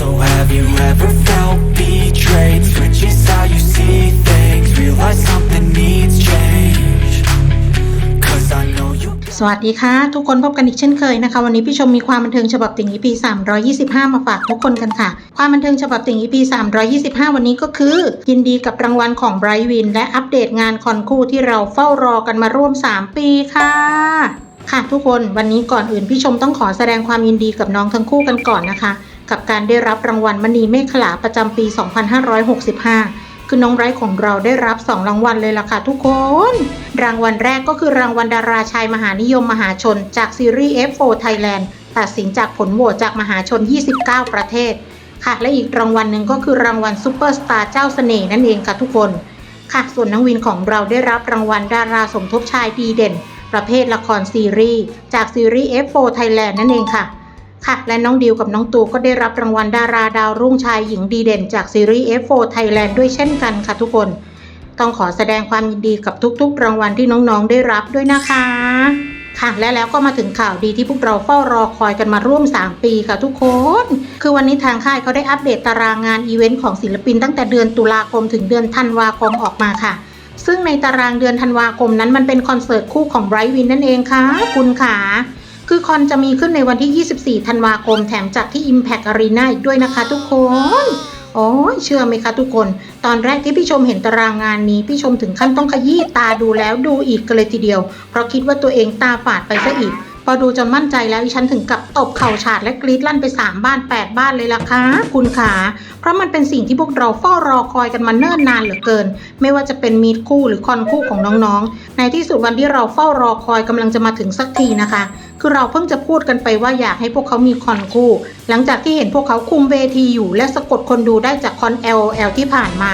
So have you ever felt betrayed? Switches how you see things Realize something needs change Cause I know you สวัสดีค่ะ ทุกคนพบกันอีกเช่นเคยนะคะ วันนี้พี่ชมมีความบันเทิงฉบับติ่ง EP 325 มาฝากทุกคนกันค่ะ ความบันเทิงฉบับติ่ง EP 325 วันนี้ก็คือ ยินดีกับรางวัลของไบรท์วินและอัปเดตงานคอนคู่ที่เราเฝ้ารอกันมาร่วม 3 ปีค่ะค่ะทุกคนวันนี้ก่อนอื่นพี่ชมต้องขอแสดงความยินดีกับน้องทั้งคู่กันก่อนนะคะ กับการได้รับรางวัลมณีเมฆขลาประจำปี 2565 คือน้องไรท์ของเราได้รับ 2 รางวัลเลยล่ะค่ะทุกคน รางวัลแรกก็คือรางวัลดาราชายมหานิยมมหาชน จากซีรีส์ F4 Thailand ตัดสินจากผลโหวตจากมหาชน 29 ประเทศ ค่ะ และอีกรางวัลหนึ่งก็คือรางวัลซูเปอร์สตาร์เจ้าเสน่ห์นั่นเองค่ะทุกคน ค่ะ ส่วนน้องวินของเราได้รับรางวัลดาราสมทบชายดีเด่น ประเภทละครซีรีส์จากซีรีส์ F4 Thailand นั่นเองค่ะ ค่ะ และน้องดิวกับน้องตูก็ได้รับรางวัลดาราดาวรุ่งชายหญิงดีเด่นจากซีรีส์ F4 Thailand ด้วยเช่นกันค่ะทุกคน ต้องขอแสดงความยินดีกับทุกๆ รางวัลที่น้องๆได้รับด้วยนะคะ ค่ะและแล้วก็มาถึงข่าวดีที่พวกเราเฝ้ารอคอยกันมาร่วม 3 ปีค่ะทุกคน คือวันนี้ทางค่ายเขาได้อัปเดตตารางงานอีเวนต์ของศิลปินตั้งแต่เดือนตุลาคมถึงเดือนธันวาคมออกมาค่ะซึ่งในตารางเดือนธันวาคมนั้นมันเป็นคอนเสิร์ตคู่ของไบรท์วินนั่นเองค่ะ คุณขา คือคอนจะมีขึ้นในวันที่ 24 ธันวาคม แถมจัดที่ Impact Arena อีกด้วยนะคะทุกคนโอ้ยเชื่อไหมคะทุกคน ตอนแรกที่พี่ชมเห็นตารางงานนี้ พี่ชมถึงขั้นต้องขยี้ตาดูแล้วดูอีกกันเลยทีเดียว เพราะคิดว่าตัวเองตาฝาดไปซะอีก พอดูจนมั่นใจแล้วฉันถึงกับตบเข่าฉาดและกรีดลั่นไป 3 บ้าน 8 บ้านเลยล่ะคะคุณขาเพราะมันเป็นสิ่งที่พวกเราเฝ้ารอคอยกันมาเนิ่นนานเหลือเกิน ไม่ว่าจะเป็นมีดคู่หรือคอนคู่ของน้องๆ ในที่สุดวันที่เราเฝ้ารอคอยกำลังจะมาถึงสักทีนะคะ คือเราเพิ่งจะพูดกันไปว่าอยากให้พวกเขามีคอนคู่ หลังจากที่เห็นพวกเขาคุมเวทีอยู่ และสะกดคนดูได้จากคอน LOL ที่ผ่านมา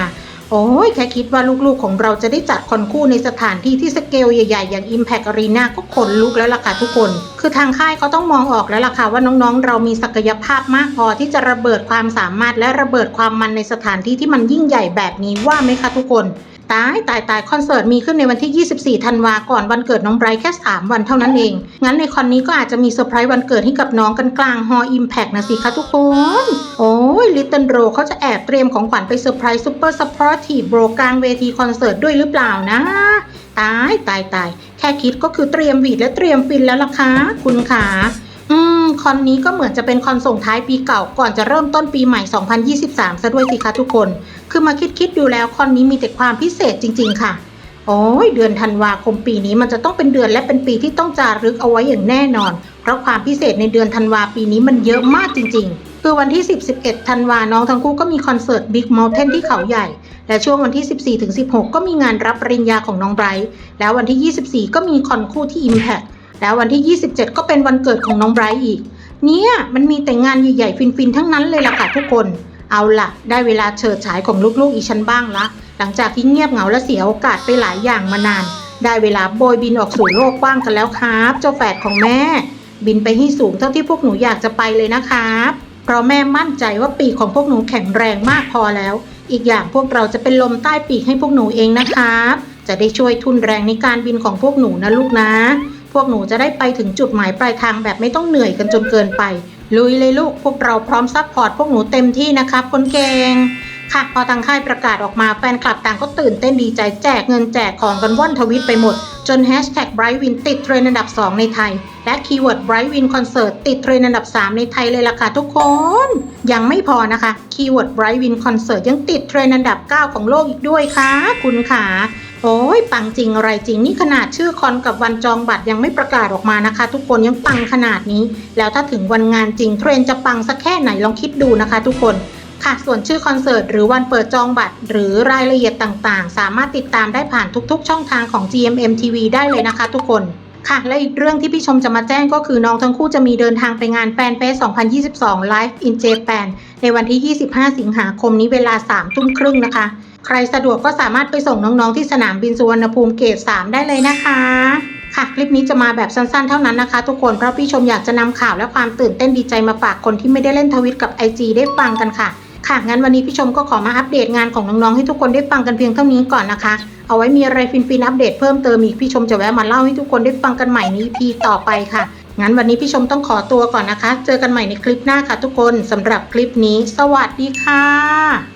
โอ้ยแค่คิดว่าลูกๆของเราจะได้จัดคอนคู่ในสถานที่ที่สเกลใหญ่ๆ อย่าง Impact Arena ก็ขนลุกแล้วล่ะค่ะทุกคน คือทางค่ายเขาต้องมองออกแล้วล่ะค่ะว่าน้องๆ เรามีศักยภาพมากพอที่จะระเบิดความสามารถและระเบิดความมันในสถานที่ที่มันยิ่งใหญ่แบบนี้ว่าไหมคะทุกคน ตายตายตายคอนเสิร์ตมีขึ้นในวันที่ 24 ธันวาก่อนวันเกิดน้องไบรท์แค่ 3 วันเท่านั้นเอง งั้นในคอนนี้ก็อาจจะมีเซอร์ไพรส์วันเกิดให้กับน้องกันกลางฮออิมแพกนะสิคะทุกคน โอ้ยลิตเติ้ลโรเขาจะแอบเตรียมของขวัญไปเซอร์ไพรส์ซูเปอร์ซัพพอร์ตีโบรกลางเวทีคอนเสิร์ตด้วยหรือเปล่านะ ตายตายตายแค่คิดก็คือเตรียมหวีดและเตรียมฟินแล้วล่ะคะ คุณขา คอนนี้ก็เหมือนจะเป็นคอนส่งท้ายปีเก่าก่อนจะเริ่มต้นปีใหม่ 2023 ซะด้วยสิคะทุกคน คือมาคิดคิดดูแล้วคอนนี้มีแต่ความพิเศษจริง ๆ ค่ะ โอ้ยเดือนธันวาคมปีนี้มันจะต้องเป็นเดือนและเป็นปีที่ต้องจารึกเอาไว้อย่างแน่นอน เพราะความพิเศษในเดือนธันวาปีนี้มันเยอะมากจริง ๆคือวันที่ 10 11 ธันวา น้องทั้งคู่ก็มีคอนเสิร์ต Big Mountain ที่เขาใหญ่ และช่วงวันที่ 14 ถึง 16 ก็มีงานรับปริญญาของน้องไบรท์ แล้ววันที่ 24 ก็มีคอนคู่ที่ Impact แล้ววันที่ 27 ก็เป็นวันเกิดของน้องไบรท์อีก เนี่ยมันมีแต่งานใหญ่ๆ ฟินๆ ทั้งนั้นเลยล่ะค่ะทุกคน เอาล่ะ ได้เวลาเฉิดฉายของลูกๆ อีฉันบ้างละ หลังจากที่เงียบเหงาและเสียโอกาสไปหลายอย่างมานาน ได้เวลาโบยบินออกสู่โลกกว้างกันแล้วครับ เจ้าแฝดของแม่ บินไปให้สูงเท่าที่พวกหนูอยากจะไปเลยนะครับเพราะแม่มั่นใจว่าปีกของพวกหนูแข็งแรงมากพอแล้ว อีกอย่างพวกเราจะเป็นลมใต้ปีกให้พวกหนูเองนะครับ จะได้ช่วยทุนแรงในการบินของพวกหนูนะลูกนะ วกหนูจะได้ไปถึงจุดหมายปลายทางแบบไม่ต้องเหนื่อยกันจนเกินไป ลุยเลยลูก พวกเราพร้อมซัพพอร์ตพวกหนูเต็มที่นะครับคนเก่งค่ะพอทางค่ายประกาศออกมาแฟนคลับต่างก็ตื่นเต้นดีใจแจกเงินแจกของกันว่อนทวิตไปหมด จนแฮชแท็กไบรท์วินติดเทรนด์อันดับ 2 ในไทย และคีย์เวิร์ดไบรท์วินคอนเสิร์ตติดเทรนด์อันดับ 3 ในไทยเลยล่ะค่ะทุกคน ยังไม่พอนะคะคีย์เวิร์ดไบรท์วินคอนเสิร์ตยังติดเทรนด์อันดับ 9 ของโลกอีกด้วยค่ะ คุณค่ะ โอ้ยปังจริงอะไรจริงนี่ขนาดชื่อคอนกับวันจองบัตรยังไม่ประกาศออกมานะคะ ทุกคนยังปังขนาดนี้ แล้วถ้าถึงวันงานจริงเทรนจะปังสักแค่ไหนลองคิดดูนะคะ ทุกคนค่ะส่วนชื่อคอนเสิร์ตหรือวันเปิดจองบัตร หรือรายละเอียดต่างๆ สามารถติดตามได้ผ่านทุกๆ ช่องทางของ GMM TV ได้เลยนะคะ ทุกคนค่ะและอีกเรื่องที่พี่ชมจะมาแจ้งก็คือน้องทั้งคู่จะมีเดินทางไปงานแฟนเฟส 2022 Live in Japan ในวันที่ 25 สิงหาคมนี้เวลา 3 ทุ่มครึ่งนะคะ ใครสะดวกก็สามารถไปส่งน้องๆที่สนามบินสุวรรณภูมิเกต3ได้เลยนะคะค่ะคลิปนี้จะมาแบบสั้นๆ เท่านั้นนะคะ ทุกคนเพราะพี่ชมอยากจะนำข่าวและความตื่นเต้นดีใจมาฝากคนที่ไม่ได้เล่นทวิตกับ IG ได้ฟังกันค่ะ ค่ะงั้นวันนี้พี่ชมก็ขอมาอัปเดตงานของน้องๆให้ทุกคนได้ฟังกันเพียงเท่านี้ก่อนนะคะ เอาไว้มีอะไรฟินๆอัปเดตเพิ่มเติมอีกพี่ชมจะแวะมาเล่าให้ทุกคนได้ฟังกันใหม่ใน EP ต่อไปค่ะงั้นวันนี้พี่ชมต้องขอตัวก่อนนะคะ เจอกันใหม่ในคลิปหน้าค่ะทุกคนสำหรับคลิปนี้ สวัสดีค่ะ